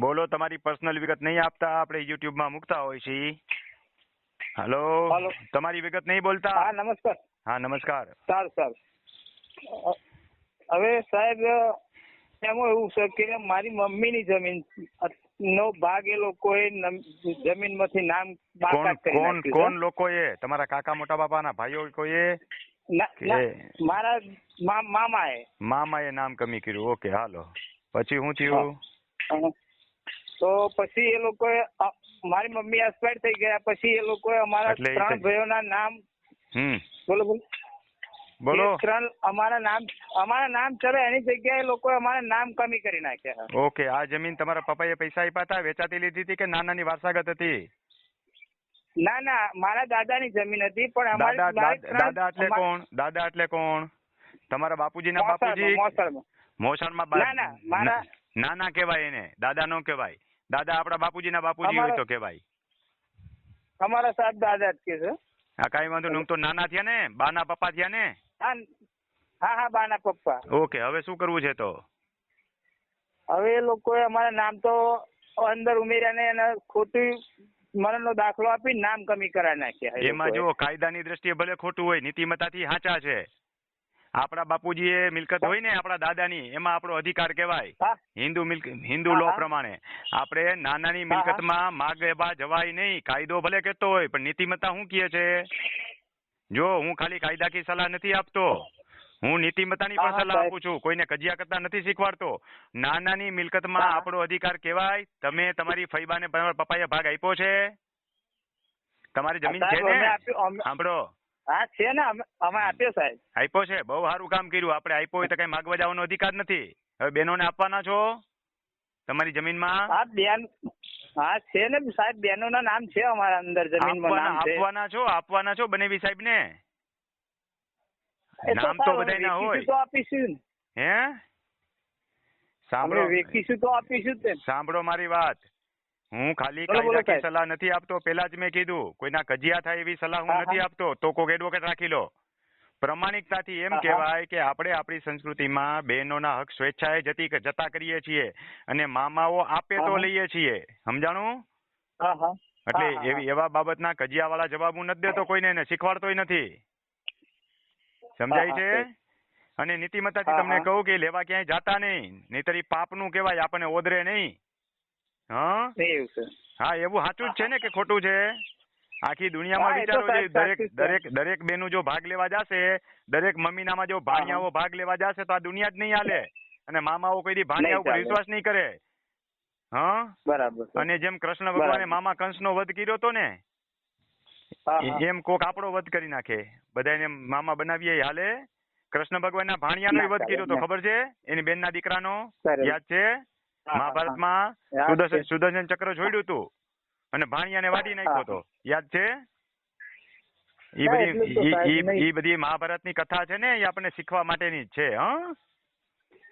બોલો તમારી પર્સનલ વિગત નહીં આપતા આપણે યુટ્યુબમાં મૂકતા હોય છે હાલો હાલો. તમારી વિગત નહીં બોલતા? હા નમસ્કાર. હા નમસ્કાર. સારું સારું. અ, હવે સાહેબ એમાં એવું છે કે મારી મમ્મીની જમીન નો ભાગ એ લોકોએ નમ- જમીનમાંથી નામ કોણ બાકાત કરી કોણ નાખ્યું કોણ છે. લોકોએ? તમારા કાકા મોટા બાપાના ભાઈઓ કોઈએ? ના- કે- ના, મારા મા- મામાએ. મામાએ નામ કમી કર્યું. ઓકે હાલો. પછી શું થયું? હા. તો પછી એ લોકોએ મારી મમ્મી એક્સપાયર થઈ ગયા. પછી એ લોકોએ અમારા ત્રણ ભાઈઓના નામ બોલો બોલો. બોલો. ત્રણ અમારા નામ અમારા નામ ચડે એની જગ્યાએ લોકો અમારા નામ કમી કરી નાખ્યા. ઓકે આ જમીન તમારા પપ્પાએ પૈસા આપ્યા હતા વેચાતી લીધી હતી કે નાનાની વારસાગત હતી? ના ના મારા દાદાની જમીન હતી પણ અમારી દાદા એટલે કોણ? દાદા એટલે કોણ? તમારા બાપુજીના બાપુજી? મોસાણમાં ના, ના, મારા- નાના કહેવાય એને. દાદા નો કહેવાય. દાદા આપણા બાપુજીના બાપુજી હોય તો કહેવાય. અમારા સાત દાદા જ કે છે. હા કાંઈ વાંધો નહીં. તો નાના થયા ને બાના પપ્પા થયા ને? હા હા બાના પપ્પા. ઓકે હવે શું કરવું છે તો? હવે એ લોકોએ અમારા નામ તો અંદર ઉમેર્યા ને એને ખોટી મરણનો દાખલો આપી નામ કમી કરાવી નાખ્યા એમાં. જો કાયદાની દ્રષ્ટિએ ભલે ખોટું હોય નીતિમત્તાથી સાચા છે. આપણા બાપુજીએ મિલકત હોય ને આપણા દાદાની એમાં આપણો અધિકાર કહેવાય. હિન્દુ મિલ્ક હિન્દુ લો પ્રમાણે. આપણે નાનાની. મિલકતમાં માગવા જવાય નહીં. કાયદો ભલે કહેતો હોય પણ નીતિમત્તા શું કહે છે? જો હું ખાલી કાયદાકીય સલાહ નથી આપતો હું નીતિમત્તાની પણ સલાહ. આપું છું. કોઈને કજિયા કરતા નથી શીખવાડતો. નાનાની મિલકતમાં. આપણો અધિકાર કહેવાય. તમે તમારી ફૈબાને પપ્પાએ ભાગ આપ્યો છે? તમારી જમીન છે ને? સાંભળો. હા છે ને અમે આપ્યો સાહેબ. આપ્યો છે. બહુ સારું કામ કર્યું. આપણે આપ્યો હોય તો કઈ માગવા જવાનો અધિકાર નથી. હવે બહેનોને આપવાના છો? તમારી જમીનમાં? હા બેન હા છે ને સાહેબ બેનો ના નામ છે અમારા અંદર જમીનમાં માં નામ છે. આપવાના છો? આપવાના છો બનેવી સાહેબ ને નામ તો બધા બધાયના હોય. તો આપીશું હે? સાંભળો. વેચીશું તો આપીશું જ સાંભળો મારી વાત. હું ખાલી કાયદાકીય સલાહ નથી આપતો પેલા જ મેં કીધું. કોઈના કજિયા થાય એવી સલાહ હું નથી આપતો. તો કોક એડવોકેટ રાખી લો. પ્રમાણિકતાથી એમ. કહેવાય કે આપણે આપણી સંસ્કૃતિમાં બહેનોના હક સ્વેચ્છાએ જતી જતા કરીએ છીએ અને મામાઓ આપે તો લઈએ છીએ. સમજાણું? એટલે એવી એવા બાબતના કજિયાવાળા જવાબ હું નથી દેતો કોઈને ને શીખવાડતોય નથી. સમજાય છે? અને નીતિમત્તાથી તમને કહું કે લેવા ક્યાંય જાતા નહીં. નહીતર ઈ પાપનું કહેવાય આપણને ઓદરે નહીં. હા? એવું છે. હા એવું સાચું જ છે ને કે ખોટું છે? આખી દુનિયામાં વિચારો છે દરેક. દરેક દરેક બેનું જો ભાગ લેવા જશે દરેક મમ્મીનામાં જો ભાણિયાઓ ભાગ લેવા જશે તો આ દુનિયા જ નહીં હાલે. અને મામાઓ કોઈ દી ભાણિયા ઉપર વિશ્વાસ નહીં કરે. હા? બરાબર અને જેમ કૃષ્ણ ભગવાને. મામા કંસનો વધ કર્યો તો ને. એમ કોક આપણો વધ કરી નાખે. બધાને મામા બનાવીએ હાલે. કૃષ્ણ ભગવાનના ભાણિયાનો ના વધ કર્યો તો ખબર છે? એની બેનના દીકરાનો. યાદ છે? મહાભારતમાં સુદર્શન. સુદર્શન ચક્ર છોડ્યું હતું. અને ભાણિયાને વાડી નાખ્યો હતો. યાદ છે? ઈ બધી નહીં. બધી મહાભારતની કથા છે ને એ આપણને શીખવા માટેની જ છે હ?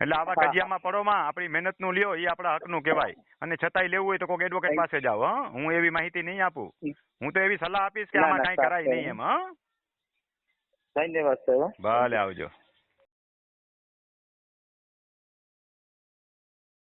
એટલે આવા કજિયામાં પડોમાં આપણી મહેનતનું લ્યો એ આપણા હકનું કહેવાય. અને છતાંય લેવું હોય તો કોઈક એડવોકેટ પાસે જાવ હ? હું એવી માહિતી નહીં આપું. હું તો એવી સલાહ આપીશ કે આમાં કાંઈ કરાય. નહીં એમ હ? ધન્યવાદ સાહેબ ભલે આવજો.